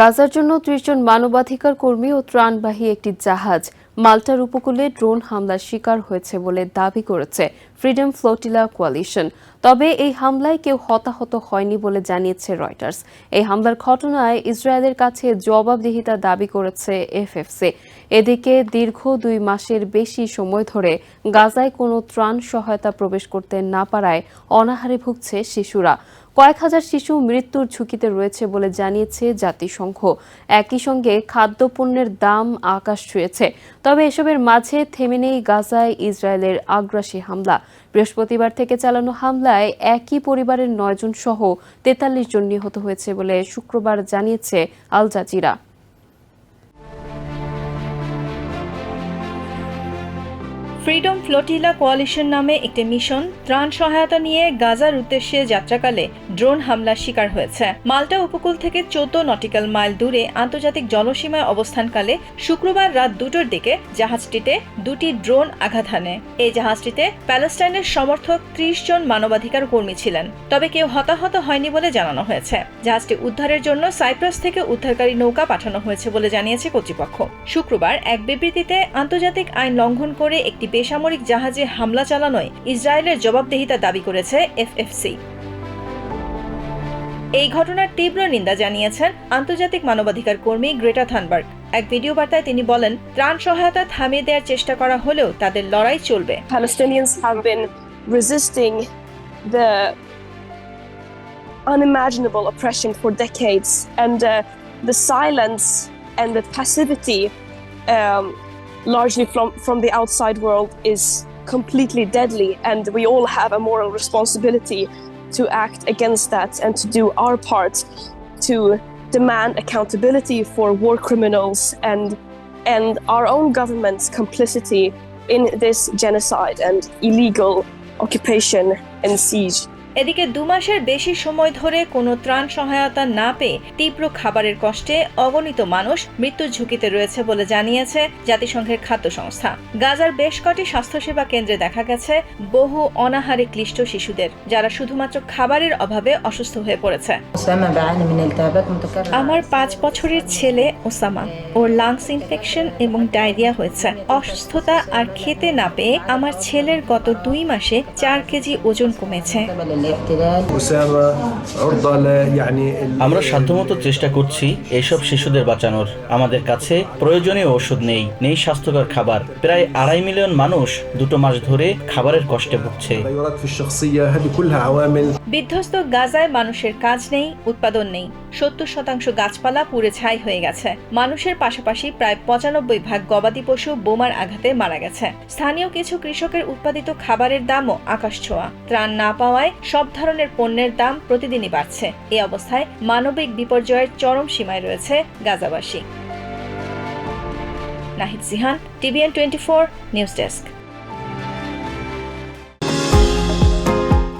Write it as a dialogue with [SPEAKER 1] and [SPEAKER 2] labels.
[SPEAKER 1] গাজার জন্য ত্রিশ জন মানবাধিকার কর্মী ও ত্রাণবাহী একটি জাহাজ মাল্টার উপকূলে ড্রোন হামলার শিকার হয়েছে বলে দাবি করেছে ফ্রিডম ফ্লোটিলা কোয়ালিশন। তবে এই হামলায় কেউ হতাহত হয়নি বলে জানিয়েছে রয়টার্স। এই হামলার ঘটনায় ইসরায়েলের কাছে জবাবদিহিতা দাবি করেছে এফএফসি। এদিকে দীর্ঘ দুই মাসের বেশি সময় ধরে গাজায় কোনো ত্রাণ সহায়তা প্রবেশ করতে না পারায় অনাহারে ভুগছে শিশুরা। কয়েক হাজার শিশু মৃত্যুর ঝুঁকিতে রয়েছে বলে জানিয়েছে জাতিসংঘ। একই সঙ্গে খাদ্যপণ্যের দাম আকাশ ছুঁয়েছে। তবে এসবের মাঝে থেমে নেই গাজায় ইসরায়েলের আগ্রাসী হামলা। বৃহস্পতিবার থেকে চালানো হামলায় একই পরিবারের নয়জন সহ তেতাল্লিশ জন নিহত হয়েছে বলে শুক্রবার জানিয়েছে Al Jazeera.
[SPEAKER 2] Freedom flotilla coalition নামে একটি মিশন ত্রাণ সহায়তা নিয়ে গাজার উদ্দেশ্যে যাত্রাকালে ড্রোন হামলার শিকার হয়েছে। মাল্টা উপকূল থেকে চোদ্দ নটিক্যাল মাইল দূরে আন্তর্জাতিক জলসীমায় অবস্থানকালে শুক্রবার রাত দুটোর দিকে জাহাজটিতে দুটি ড্রোন আঘাত হানে। এই জাহাজটিতে প্যালেস্টাইনের সমর্থক ত্রিশ জন মানবাধিকার কর্মী ছিলেন, তবে কেউ হতাহত হয়নি বলে জানানো হয়েছে। জাহাজটি উদ্ধারের জন্য সাইপ্রাস থেকে উদ্ধারকারী নৌকা পাঠানো হয়েছে বলে জানিয়েছে কর্তৃপক্ষ। শুক্রবার এক বিবৃতিতে আন্তর্জাতিক আইন লঙ্ঘন করে একটি বেসামরিক জাহাজে হামলা চালানোয় ইসরায়েলের জবাবদেহিতা দাবি করেছে এফএফসি। এই ঘটনার তীব্র নিন্দা জানিয়েছেন আন্তর্জাতিক মানবাধিকার কর্মী গ্রেটা থানবার্গ। এক ভিডিও বার্তায় তিনি বলেন ত্রাণ সহায়তা থামিয়ে দেওয়ার চেষ্টা করা হলেও তাদের লড়াই চলবে।
[SPEAKER 3] Unimaginable oppression for decades, and uh, the silence and the passivity, um, largely from, from the outside world, is completely deadly. And we all have a moral responsibility to act against that and to do our part to demand accountability for war criminals and and our own government's complicity in this genocide and illegal occupation and siege.
[SPEAKER 2] এদিকে দু মাসের বেশি সময় ধরে কোনো ত্রাণ সহায়তা না পেয়ে তীব্র খাবারের কষ্টে অগণিত মানুষ মৃত্যুর ঝুঁকিতে রয়েছে বলে জানিয়েছে জাতিসংঘের খাদ্য সংস্থা। গাজার বেশ কটি স্বাস্থ্যসেবা কেন্দ্রে দেখা গেছে বহু অনাহারে ক্লিষ্ট শিশুদের যারা শুধুমাত্র খাবারের অভাবে অসুস্থ হয়ে পড়েছে। আমার পাঁচ বছরের ছেলে ওসামা ওর লাংস ইনফেকশন এবং ডায়রিয়া হয়েছে। অসুস্থতা আর খেতে না পেয়ে আমার ছেলের গত দুই মাসে চার কেজি ওজন কমেছে।
[SPEAKER 4] আমরা সাধ্যমতো চেষ্টা করছি এইসব শিশুদের বাঁচানোর। আমাদের কাছে প্রয়োজনীয় ওষুধ নেই নেই স্বাস্থ্যকর খাবার। প্রায় আড়াই মিলিয়ন মানুষ দুটো মাস ধরে খাবারের কষ্টে ভুগছে।
[SPEAKER 2] বিধ্বস্ত গাজায় মানুষের কাজ নেই উৎপাদন নেই। সত্তর শতাংশ গাছপালা পুড়ে ছাই হয়ে গেছে। মানুষের পাশাপাশি প্রায় পঁচানব্বই ভাগ গবাদি পশু বোমার আঘাতে মারা গেছে। স্থানীয় কিছু কৃষকের উৎপাদিত খাবারের দামও আকাশ ছোঁয়া। ত্রাণ না পাওয়ায় সব ধরনের পণ্যের দাম প্রতিদিনই বাড়ছে। এ অবস্থায় মানবিক বিপর্যয়ের চরম সীমায় রয়েছে গাজাবাসী। Nahid Sihan, TVN twenty four, news desk.